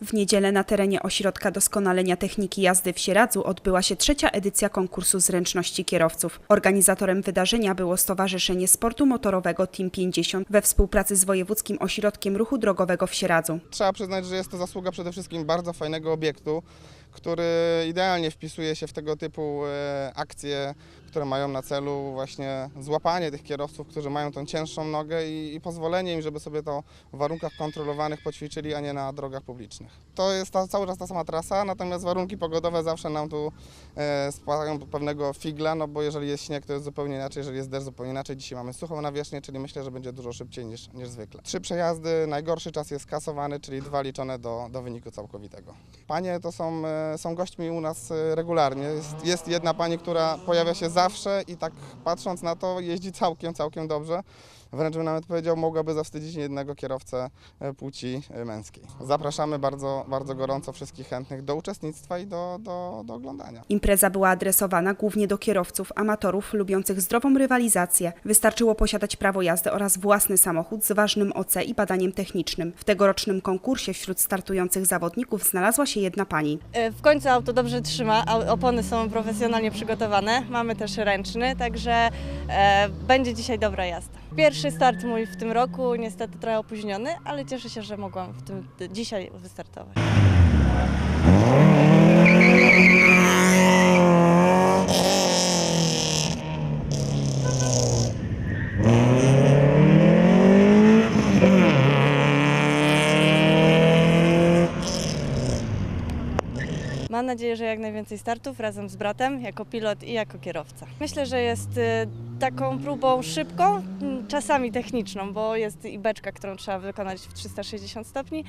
W niedzielę na terenie Ośrodka Doskonalenia Techniki Jazdy w Sieradzu odbyła się trzecia edycja konkursu zręczności kierowców. Organizatorem wydarzenia było Stowarzyszenie Sportu Motorowego Team 50 we współpracy z Wojewódzkim Ośrodkiem Ruchu Drogowego w Sieradzu. Trzeba przyznać, że jest to zasługa przede wszystkim bardzo fajnego obiektu, który idealnie wpisuje się w tego typu e, akcje, które mają na celu właśnie złapanie tych kierowców, którzy mają tą cięższą nogę i, i pozwolenie im, żeby sobie to w warunkach kontrolowanych poćwiczyli, a nie na drogach publicznych. To jest ta, cały czas ta sama trasa, natomiast warunki pogodowe zawsze nam tu e, spłacają pewnego figla, no bo jeżeli jest śnieg, to jest zupełnie inaczej, jeżeli jest deszcz, zupełnie inaczej. Dzisiaj mamy suchą nawierzchnię, czyli myślę, że będzie dużo szybciej niż, niż zwykle. Trzy przejazdy, najgorszy czas jest skasowany, czyli dwa liczone do, do wyniku całkowitego. Panie to są, e, są gośćmi u nas e, regularnie. Jest, jest jedna pani, która pojawia się zawsze i tak patrząc na to jeździ całkiem, całkiem dobrze. Wręcz bym nawet powiedział, mogłaby zawstydzić niejednego kierowcę e, płci e, męskiej. Zapraszamy bardzo, bardzo gorąco wszystkich chętnych do uczestnictwa i do, do, do oglądania. Impreza była adresowana głównie do kierowców, amatorów lubiących zdrową rywalizację. Wystarczyło posiadać prawo jazdy oraz własny samochód z ważnym OC i badaniem technicznym. W tegorocznym konkursie wśród startujących zawodników znalazła się jedna pani. E, W końcu auto dobrze trzyma, a opony są profesjonalnie przygotowane. Mamy też ręczny, także e, będzie dzisiaj dobra jazda. Pierwszy start mój w tym roku, niestety trochę opóźniony, ale cieszę się, że mogłam w tym dzisiaj wystartować. Mam nadzieję, że jak najwięcej startów razem z bratem, jako pilot i jako kierowca. Myślę, że jest y, taką próbą szybką, m, czasami techniczną, bo jest i beczka, którą trzeba wykonać w 360 stopni,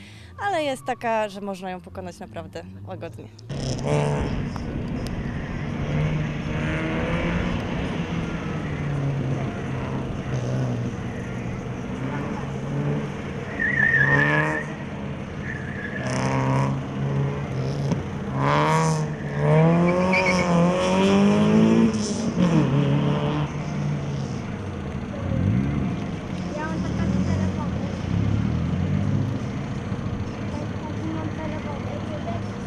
ale jest taka, że można ją pokonać naprawdę łagodnie. Ja mam taka telefony. Taki mam telefony, żeby...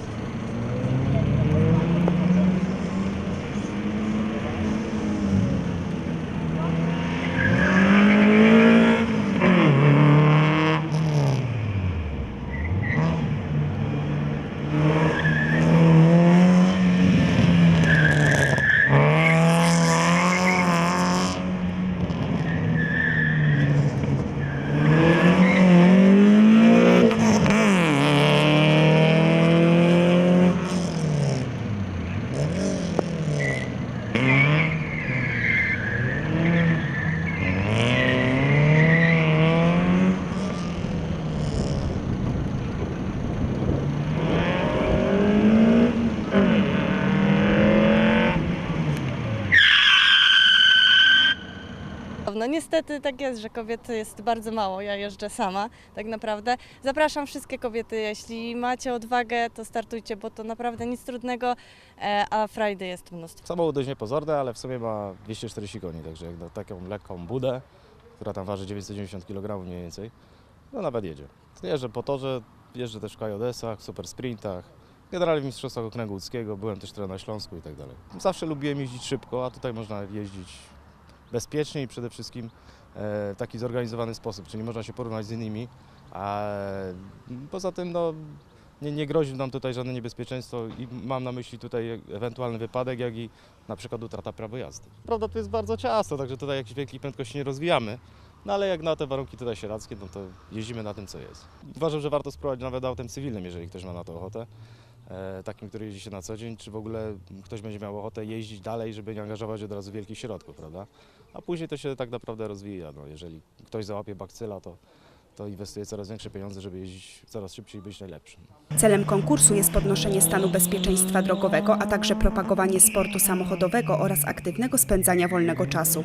No niestety tak jest, że kobiet jest bardzo mało. Ja jeżdżę sama, tak naprawdę. Zapraszam wszystkie kobiety, jeśli macie odwagę, to startujcie, bo to naprawdę nic trudnego, e, a frajdy jest mnóstwo. Samochód dość niepozorny, ale w sumie ma 240 koni, także jak na taką lekką budę, która tam waży 990 kg mniej więcej, no nawet jedzie. Jeżdżę po torze, jeżdżę też w KJS-ach, super sprintach, generalnie w Mistrzostwach Okręgu Łódzkiego, byłem też trochę na Śląsku i tak dalej. Zawsze lubiłem jeździć szybko, a tutaj można jeździć bezpiecznie i przede wszystkim e, w taki zorganizowany sposób, czyli można się porównać z innymi, a poza tym no, nie, nie grozi nam tutaj żadne niebezpieczeństwo i mam na myśli tutaj ewentualny wypadek, jak i na przykład utrata prawa jazdy. Prawda, to jest bardzo ciasto, także tutaj jakiejś wielkiej prędkości nie rozwijamy, no ale jak na te warunki tutaj sieradzkie, no to jeździmy na tym, co jest. Uważam, że warto spróbować nawet autem cywilnym, jeżeli ktoś ma na to ochotę, takim, który jeździ się na co dzień, czy w ogóle ktoś będzie miał ochotę jeździć dalej, żeby nie angażować od razu wielkich środków, prawda? A później to się tak naprawdę rozwija, no, jeżeli ktoś załapie bakcyla, to, to inwestuje coraz większe pieniądze, żeby jeździć coraz szybciej i być najlepszym. Celem konkursu jest podnoszenie stanu bezpieczeństwa drogowego, a także propagowanie sportu samochodowego oraz aktywnego spędzania wolnego czasu.